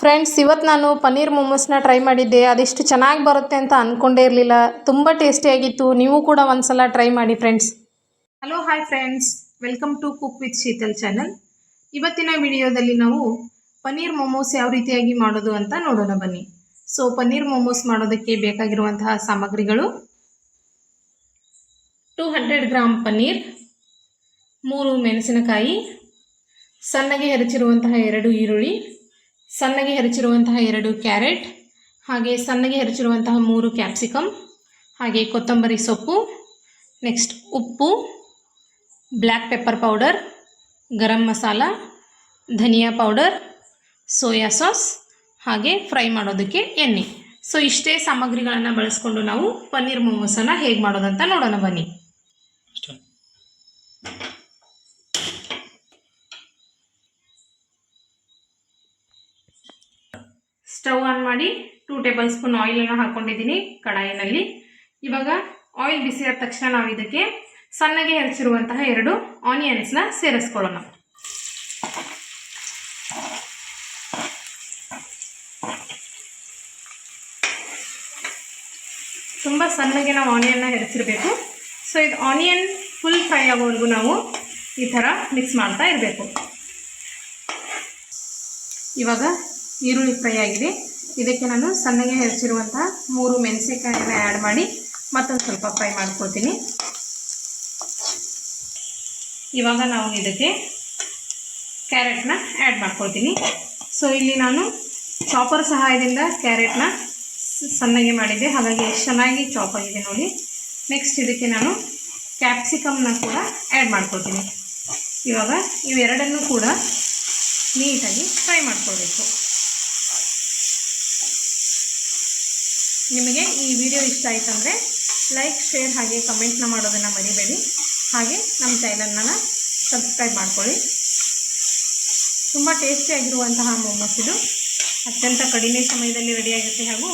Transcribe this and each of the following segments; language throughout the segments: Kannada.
ಫ್ರೆಂಡ್ಸ್ ಇವತ್ತು ನಾನು ಪನ್ನೀರ್ ಮೊಮೋಸ್ನ ಟ್ರೈ ಮಾಡಿದ್ದೆ. ಅದೆಷ್ಟು ಚೆನ್ನಾಗಿ ಬರುತ್ತೆ ಅಂತ ಅಂದ್ಕೊಂಡೇ ಇರಲಿಲ್ಲ. ತುಂಬ ಟೇಸ್ಟಿಯಾಗಿತ್ತು ನೀವು ಕೂಡ ಒಂದ್ಸಲ ಟ್ರೈ ಮಾಡಿ friends hello hi friends welcome to cook with Sheetal channel ಇವತ್ತಿನ ವಿಡಿಯೋದಲ್ಲಿ ನಾವು ಪನ್ನೀರ್ ಮೊಮೋಸ್ ಯಾವ ರೀತಿಯಾಗಿ ಮಾಡೋದು ಅಂತ ನೋಡೋಣ ಬನ್ನಿ. ಸೊ ಪನ್ನೀರ್ ಮೊಮೋಸ್ ಮಾಡೋದಕ್ಕೆ ಬೇಕಾಗಿರುವಂತಹ ಸಾಮಗ್ರಿಗಳು ಟೂ ಹಂಡ್ರೆಡ್ ಗ್ರಾಮ್ ಪನ್ನೀರ್, ಮೂರು ಮೆಣಸಿನಕಾಯಿ, ಸಣ್ಣಗೆ ಹೆರಚಿರುವಂತಹ ಎರಡು ಈರುಳ್ಳಿ ಸಣ್ಣಗೆ ಹೆರಚಿರುವಂತಹ ಎರಡು ಕ್ಯಾರೆಟ್, ಹಾಗೆ ಸಣ್ಣಗೆ ಹೆರಚಿರುವಂತಹ ಮೂರು ಕ್ಯಾಪ್ಸಿಕಮ್ ಹಾಗೆ ಕೊತ್ತಂಬರಿ ಸೊಪ್ಪು, ನೆಕ್ಸ್ಟ್ ಉಪ್ಪು, black pepper powder, garam masala, dhania powder, soya sauce, ಹಾಗೆ ಫ್ರೈ ಮಾಡೋದಕ್ಕೆ ಎಣ್ಣೆ. ಸೊ, ಇಷ್ಟೇ ಸಾಮಗ್ರಿಗಳನ್ನು ಬಳಸ್ಕೊಂಡು ನಾವು ಪನ್ನೀರ್ ಮೊಮೋಸನ್ನು ಹೇಗೆ ಮಾಡೋದಂತ ನೋಡೋಣ ಬನ್ನಿ. ಸ್ಟವ್ ಆನ್ ಮಾಡಿ ಟೂ ಟೇಬಲ್ ಸ್ಪೂನ್ ಆಯಿಲನ್ನು ಹಾಕ್ಕೊಂಡಿದ್ದೀನಿ ಕಡಾಯಿನಲ್ಲಿ. ಇವಾಗ ಆಯಿಲ್ ಬಿಸಿ ಆದ ತಕ್ಷಣ ನಾವು ಇದಕ್ಕೆ ಸಣ್ಣಗೆ ಹೆಚ್ಚಿರುವಂತಹ ಎರಡು ಆನಿಯನ್ಸ್ನ ಸೇರಿಸ್ಕೊಳ್ಳೋಣ. ತುಂಬ ಸಣ್ಣಗೆ ನಾವು ಆನಿಯನ್ನ ಹೆರಿಸಿರ್ಬೇಕು ಸೊ ಇದು ಆನಿಯನ್ ಫುಲ್ ಫ್ರೈ ಆಗೋವರೆಗೂ ನಾವು ಈ ಥರ ಮಿಕ್ಸ್ ಮಾಡ್ತಾ ಇರಬೇಕು. ಇವಾಗ ಈರುಳ್ಳಿ ಫ್ರೈ ಆಗಿದೆ. ಇದಕ್ಕೆ ನಾನು ಸಣ್ಣಗೆ ಹೆಚ್ಚಿರುವಂತಹ ಮೂರು ಮೆಣಸಿನಕಾಯಿನ ಆ್ಯಡ್ ಮಾಡಿ ಮತ್ತೊಂದು ಸ್ವಲ್ಪ ಫ್ರೈ ಮಾಡ್ಕೊಳ್ತೀನಿ. ಇವಾಗ ನಾವು ಇದಕ್ಕೆ ಕ್ಯಾರೆಟ್ನ ಆ್ಯಡ್ ಮಾಡ್ಕೊಳ್ತೀನಿ. ಸೊ ಇಲ್ಲಿ ನಾನು ಚಾಪರ್ ಸಹಾಯದಿಂದ ಕ್ಯಾರೆಟ್ನ ಸಣ್ಣಗೆ ಮಾಡಿದ್ದೆ ಹಾಗಾಗಿ ಚೆನ್ನಾಗಿ ಚಾಪ್ ಆಗಿದೆ ನೋಡಿ. ನೆಕ್ಸ್ಟ್ ಇದಕ್ಕೆ ನಾನು ಕ್ಯಾಪ್ಸಿಕಮ್ನ ಕೂಡ ಆ್ಯಡ್ ಮಾಡ್ಕೊಳ್ತೀನಿ. ಇವಾಗ ಇವೆರಡನ್ನೂ ಕೂಡ ನೀಟಾಗಿ ಫ್ರೈ ಮಾಡ್ಕೊಳ್ಬೇಕು. ನಿಮಗೆ ಈ ವಿಡಿಯೋ ಇಷ್ಟ ಆಯ್ತಂದರೆ ಲೈಕ್, ಶೇರ್ ಹಾಗೆ ಕಮೆಂಟ್ನ ಮಾಡೋದನ್ನು ಮರಿಬೇಡಿ. ಹಾಗೆ ನಮ್ಮ ಚಾನಲ್ನ ಸಬ್ಸ್ಕ್ರೈಬ್ ಮಾಡ್ಕೊಳ್ಳಿ. ತುಂಬ ಟೇಸ್ಟಿಯಾಗಿರುವಂತಹ ಮೊಮೋಸ್ ಇದು. ಅತ್ಯಂತ ಕಡಿಮೆ ಸಮಯದಲ್ಲಿ ರೆಡಿಯಾಗುತ್ತೆ ಹಾಗೂ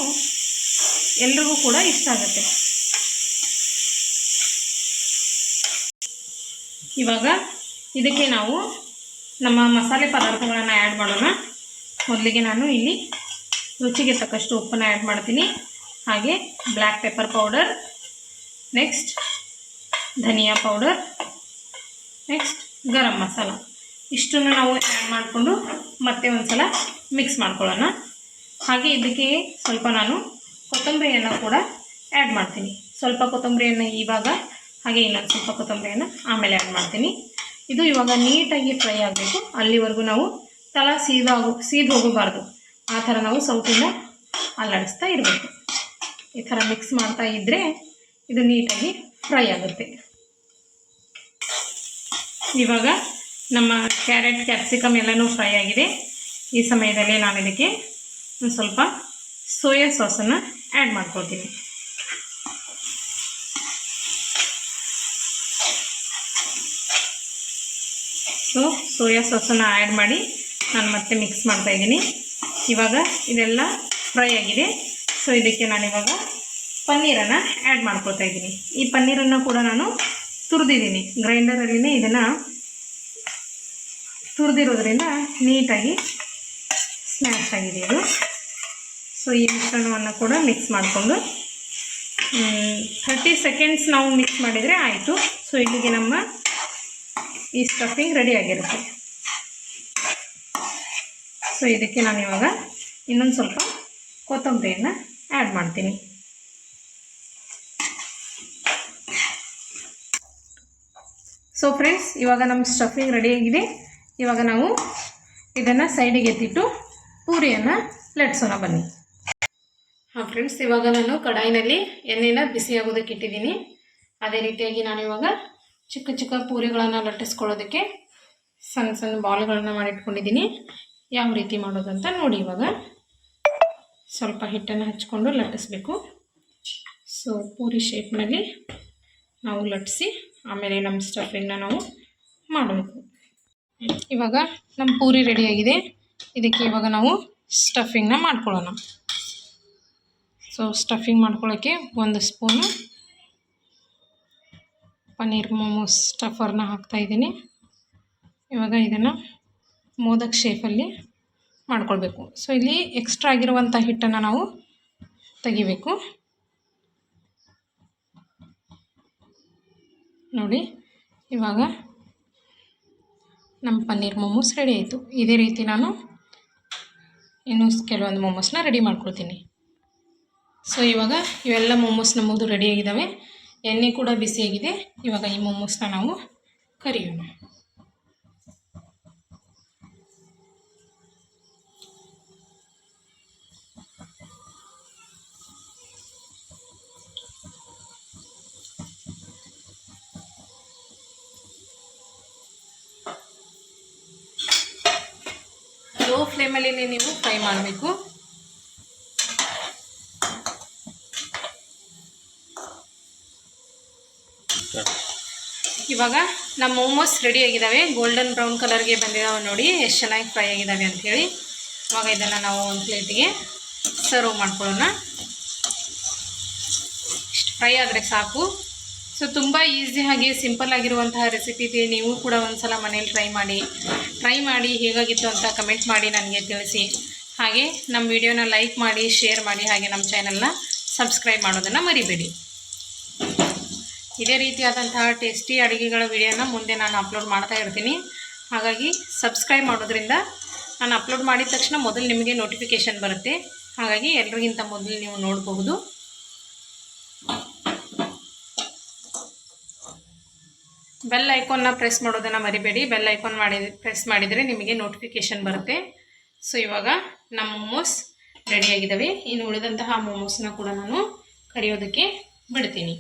ಎಲ್ರಿಗೂ ಕೂಡ ಇಷ್ಟ ಆಗುತ್ತೆ. ಇವಾಗ ಇದಕ್ಕೆ ನಾವು ನಮ್ಮ ಮಸಾಲೆ ಪದಾರ್ಥಗಳನ್ನು ಆ್ಯಡ್ ಮಾಡೋಣ. ಮೊದಲಿಗೆ ನಾನು ಇಲ್ಲಿ ರುಚಿಗೆ ತಕ್ಕಷ್ಟು ಉಪ್ಪನ್ನು ಆ್ಯಡ್ ಮಾಡ್ತೀನಿ. ಹಾಗೆ black pepper powder next dhania powder next garam masala. ಇಷ್ಟನ್ನು ನಾವು ಆ್ಯಡ್ ಮಾಡಿಕೊಂಡು ಮತ್ತೆ ಒಂದು ಸಲ ಮಿಕ್ಸ್ ಮಾಡ್ಕೊಳ್ಳೋಣ. ಹಾಗೆ ಇದಕ್ಕೆ ಸ್ವಲ್ಪ ನಾನು ಕೊತ್ತಂಬರಿಯನ್ನು ಕೂಡ ಆ್ಯಡ್ ಮಾಡ್ತೀನಿ. ಸ್ವಲ್ಪ ಕೊತ್ತಂಬರಿಯನ್ನು ಇವಾಗ ಹಾಗೆ ಇನ್ನೊಂದು ಸ್ವಲ್ಪ ಕೊತ್ತಂಬರಿಯನ್ನು ಆಮೇಲೆ ಆ್ಯಡ್ ಮಾಡ್ತೀನಿ. ಇದು ಇವಾಗ ನೀಟಾಗಿ ಫ್ರೈ ಆಗಬೇಕು. ಅಲ್ಲಿವರೆಗೂ ನಾವು ತಳ ಸೀದಾಗೋ, ಸೀದು ಹೋಗಬಾರ್ದು. ಆ ಥರ ನಾವು ಸೌಟಿಂದ ಅಲ್ಲಾಡಿಸ್ತಾ ಇರಬೇಕು. ಈ ಥರ ಮಿಕ್ಸ್ ಮಾಡ್ತಾ ಇದ್ದರೆ ಇದು ನೀಟಾಗಿ ಫ್ರೈ ಆಗುತ್ತೆ. ಇವಾಗ ನಮ್ಮ ಕ್ಯಾರೆಟ್ ಕ್ಯಾಪ್ಸಿಕಮ್ ಎಲ್ಲನೂ ಫ್ರೈ ಆಗಿದೆ. ಈ ಸಮಯದಲ್ಲಿ ನಾನು ಇದಕ್ಕೆ ಒಂದು ಸ್ವಲ್ಪ ಸೋಯಾ ಸಾಸನ್ನು ಆ್ಯಡ್ ಮಾಡ್ಕೊಳ್ತೀನಿ. ಸೊ ಸೋಯಾ ಸಾಸನ್ನು ಆ್ಯಡ್ ಮಾಡಿ ನಾನು ಮತ್ತೆ ಮಿಕ್ಸ್ ಮಾಡ್ತಾ ಇದ್ದೀನಿ. ಇವಾಗ ಇದೆಲ್ಲ ಫ್ರೈ ಆಗಿದೆ. ಸೊ ಇದಕ್ಕೆ ನಾನಿವಾಗ ಪನ್ನೀರನ್ನು ಆ್ಯಡ್ ಮಾಡ್ಕೊತಾ ಇದ್ದೀನಿ. ಈ ಪನ್ನೀರನ್ನು ಕೂಡ ನಾನು ತುರಿದಿದ್ದೀನಿ. ಗ್ರೈಂಡರಲ್ಲಿನೇ ಇದನ್ನು ತುರಿದಿರೋದ್ರಿಂದ ನೀಟಾಗಿ ಸ್ಮ್ಯಾಶ್ ಆಗಿದೆ ಇದು. ಸೊ ಈ ಮಿಶ್ರಣವನ್ನು ಕೂಡ ಮಿಕ್ಸ್ ಮಾಡಿಕೊಂಡು ಥರ್ಟಿ ಸೆಕೆಂಡ್ಸ್ ನಾವು ಮಿಕ್ಸ್ ಮಾಡಿದರೆ ಆಯಿತು. ಸೊ ಇಲ್ಲಿಗೆ ನಮ್ಮ ಈ ಸ್ಟಫಿಂಗ್ ರೆಡಿ ಆಗಿರುತ್ತೆ. ಸೊ ಇದಕ್ಕೆ ನಾನು ಇವಾಗ ಇನ್ನೊಂದು ಸ್ವಲ್ಪ ಕೊತ್ತಂಬರಿಯನ್ನು ಆ್ಯಡ್ ಮಾಡ್ತೀನಿ. ಸೊ ಫ್ರೆಂಡ್ಸ್ ಇವಾಗ ನಮ್ಮ ಸ್ಟಫಿಂಗ್ ರೆಡಿಯಾಗಿದೆ ಇವಾಗ ನಾವು ಇದನ್ನು ಸೈಡಿಗೆ ಎತ್ತಿಟ್ಟು ಪೂರಿಯನ್ನು ಲಟ್ಸೋಣ ಬನ್ನಿ. ಹಾಂ ಫ್ರೆಂಡ್ಸ್ ಇವಾಗ ನಾನು ಕಡಾಯಿನಲ್ಲಿ ಎಣ್ಣೆನ ಬಿಸಿಯಾಗೋದಕ್ಕೆ ಇಟ್ಟಿದ್ದೀನಿ. ಅದೇ ರೀತಿಯಾಗಿ ನಾನು ಇವಾಗ ಚಿಕ್ಕ ಚಿಕ್ಕ ಪೂರಿಗಳನ್ನು ಲಟ್ಟಿಸ್ಕೊಳ್ಳೋದಕ್ಕೆ ಸಣ್ಣ ಸಣ್ಣ ಬಾಲ್ಗಳನ್ನು ಮಾಡಿಟ್ಕೊಂಡಿದ್ದೀನಿ. ಯಾವ ರೀತಿ ಮಾಡೋದಂತ ನೋಡಿ ಇವಾಗ. ಸ್ವಲ್ಪ ಹಿಟ್ಟನ್ನು ಹಚ್ಕೊಂಡು ಲಟ್ಟಿಸ್ಬೇಕು. ಸೊ ಪೂರಿ ಶೇಪ್ನಲ್ಲಿ ನಾವು ಲಟ್ಟಿಸಿ, ಆಮೇಲೆ ನಮ್ಮ ಸ್ಟಫಿಂಗ್ನ ನಾವು ಮಾಡಬೇಕು. ಇವಾಗ ನಮ್ಮ ಪೂರಿ ರೆಡಿಯಾಗಿದೆ ಇದಕ್ಕೆ ಇವಾಗ ನಾವು ಸ್ಟಫಿಂಗ್ನ ಮಾಡ್ಕೊಳ್ಳೋಣ. ಸೊ ಸ್ಟಫಿಂಗ್ ಮಾಡ್ಕೊಳ್ಳೋಕ್ಕೆ ಒಂದು ಸ್ಪೂನು ಪನ್ನೀರ್ ಮೊಮೋಸ್ ಸ್ಟಫರ್ನ ಹಾಕ್ತಾಯಿದ್ದೀನಿ ಇವಾಗ ಇದನ್ನು ಮೋದಕ್ ಶೇಪಲ್ಲಿ ಮಾಡ್ಕೊಳ್ಬೇಕು. ಸೊ ಇಲ್ಲಿ ಎಕ್ಸ್ಟ್ರಾ ಆಗಿರುವಂಥ ಹಿಟ್ಟನ್ನು ನಾವು ತೆಗಿಬೇಕು. ನೋಡಿ, ಇವಾಗ ನಮ್ಮ ಪನ್ನೀರ್ ಮೊಮೋಸ್ ರೆಡಿ ಆಯಿತು. ಇದೇ ರೀತಿ ನಾನು ಇನ್ನೂ ಕೆಲವೊಂದು ಮೊಮೋಸ್ನ ರೆಡಿ ಮಾಡ್ಕೊಳ್ತೀನಿ. ಸೊ ಇವಾಗ ಇವೆಲ್ಲ ಮೊಮೋಸ್ ನಮ್ಮದು ರೆಡಿಯಾಗಿದ್ದಾವೆ ಎಣ್ಣೆ ಕೂಡ ಬಿಸಿಯಾಗಿದೆ. ಇವಾಗ ಈ ಮೊಮೋಸ್ನ ನಾವು ಕರಿಯೋಣ. ಲೋ ಫ್ಲೇಮಲ್ಲಿ ನೀವು ಫ್ರೈ ಮಾಡಬೇಕು. ಇವಾಗ ನಮ್ಮ ಮೋಮೋಸ್ ರೆಡಿ ಆಗಿದ್ದಾವೆ ಗೋಲ್ಡನ್ ಬ್ರೌನ್ ಕಲರ್ಗೆ ಬಂದಿದ್ದಾವೆ ನೋಡಿ. ಎಷ್ಟು ಚೆನ್ನಾಗಿ ಫ್ರೈ ಆಗಿದ್ದಾವೆ ಅಂಥೇಳಿ ಇವಾಗ ಇದನ್ನು ನಾವು ಒಂದು ಪ್ಲೇಟಿಗೆ ಸರ್ವ್ ಮಾಡ್ಕೊಳ್ಳೋಣ. ಇಷ್ಟು ಫ್ರೈ ಆದರೆ ಸಾಕು. ಸೊ ತುಂಬ ಈಸಿಯಾಗಿ ಸಿಂಪಲ್ ಆಗಿರುವಂತಹ ರೆಸಿಪಿ ಇದೆ ನೀವು ಕೂಡ ಒಂದ್ಸಲ ಮನೇಲಿ ಟ್ರೈ ಮಾಡಿ ಟ್ರೈ ಮಾಡಿ ಹೇಗಾಗಿತ್ತು ಅಂತ ಕಮೆಂಟ್ ಮಾಡಿ ನನಗೆ ತಿಳಿಸಿ. ಹಾಗೆ ನಮ್ಮ ವಿಡಿಯೋನ ಲೈಕ್ ಮಾಡಿ ಶೇರ್ ಮಾಡಿ ಹಾಗೆ ನಮ್ಮ ಚಾನಲ್ನ ಸಬ್ಸ್ಕ್ರೈಬ್ ಮಾಡೋದನ್ನು ಮರಿಬೇಡಿ. ಇದೇ ರೀತಿಯಾದಂತಹ ಟೇಸ್ಟಿ ಅಡುಗೆಗಳ ವಿಡಿಯೋನ ಮುಂದೆ ನಾನು ಅಪ್ಲೋಡ್ ಮಾಡ್ತಾ ಇರ್ತೀನಿ. ಹಾಗಾಗಿ ಸಬ್ಸ್ಕ್ರೈಬ್ ಮಾಡೋದ್ರಿಂದ ನಾನು ಅಪ್ಲೋಡ್ ಮಾಡಿದ ತಕ್ಷಣ ಮೊದಲು ನಿಮಗೆ ನೋಟಿಫಿಕೇಷನ್ ಬರುತ್ತೆ. ಹಾಗಾಗಿ ಎಲ್ರಿಗಿಂತ ಮೊದಲು ನೀವು ನೋಡಬಹುದು. ಬೆಲ್ ಐಕಾನ್ನ ಪ್ರೆಸ್ ಮಾಡೋದನ್ನು ಮರಿಬೇಡಿ. ಬೆಲ್ ಐಕಾನ್ ಮಾಡಿ ಪ್ರೆಸ್ ಮಾಡಿದರೆ ನಿಮಗೆ ನೋಟಿಫಿಕೇಷನ್ ಬರುತ್ತೆ. ಸೊ ಇವಾಗ ನಮ್ಮ ಮೋಮೋಸ್ ರೆಡಿಯಾಗಿದ್ದಾವೆ ಇನ್ನು ಉಳಿದಂತಹ ಮೋಮೋಸ್ನ ಕೂಡ ನಾನು ಕರಿಯೋದಕ್ಕೆ ಬಿಡ್ತೀನಿ.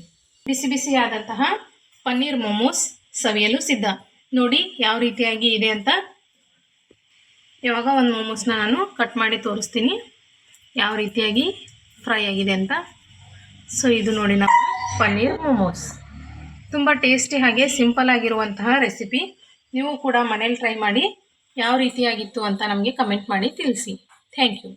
ಬಿಸಿ ಬಿಸಿಯಾದಂತಹ ಪನ್ನೀರ್ ಮೋಮೋಸ್ ಸವಿಯಲು ಸಿದ್ಧ. ನೋಡಿ ಯಾವ ರೀತಿಯಾಗಿ ಇದೆ ಅಂತ. ಇವಾಗ ಒಂದು ಮೋಮೋಸ್ನ ನಾನು ಕಟ್ ಮಾಡಿ ತೋರಿಸ್ತೀನಿ. ಯಾವ ರೀತಿಯಾಗಿ ಫ್ರೈ ಆಗಿದೆ ಅಂತ. ಸೊ ಇದು ನೋಡಿ ನಮ್ಮ ಪನ್ನೀರ್ ಮೋಮೋಸ್ ತುಂಬ ಟೇಸ್ಟಿ ಹಾಗೆ ಸಿಂಪಲ್ ಆಗಿರುವಂತಹ ರೆಸಿಪಿ ನೀವು ಕೂಡ ಮನೇಲಿ ಟ್ರೈ ಮಾಡಿ, ಯಾವ ರೀತಿಯಾಗಿತ್ತು ಅಂತ ನಮಗೆ ಕಮೆಂಟ್ ಮಾಡಿ ತಿಳಿಸಿ. Thank you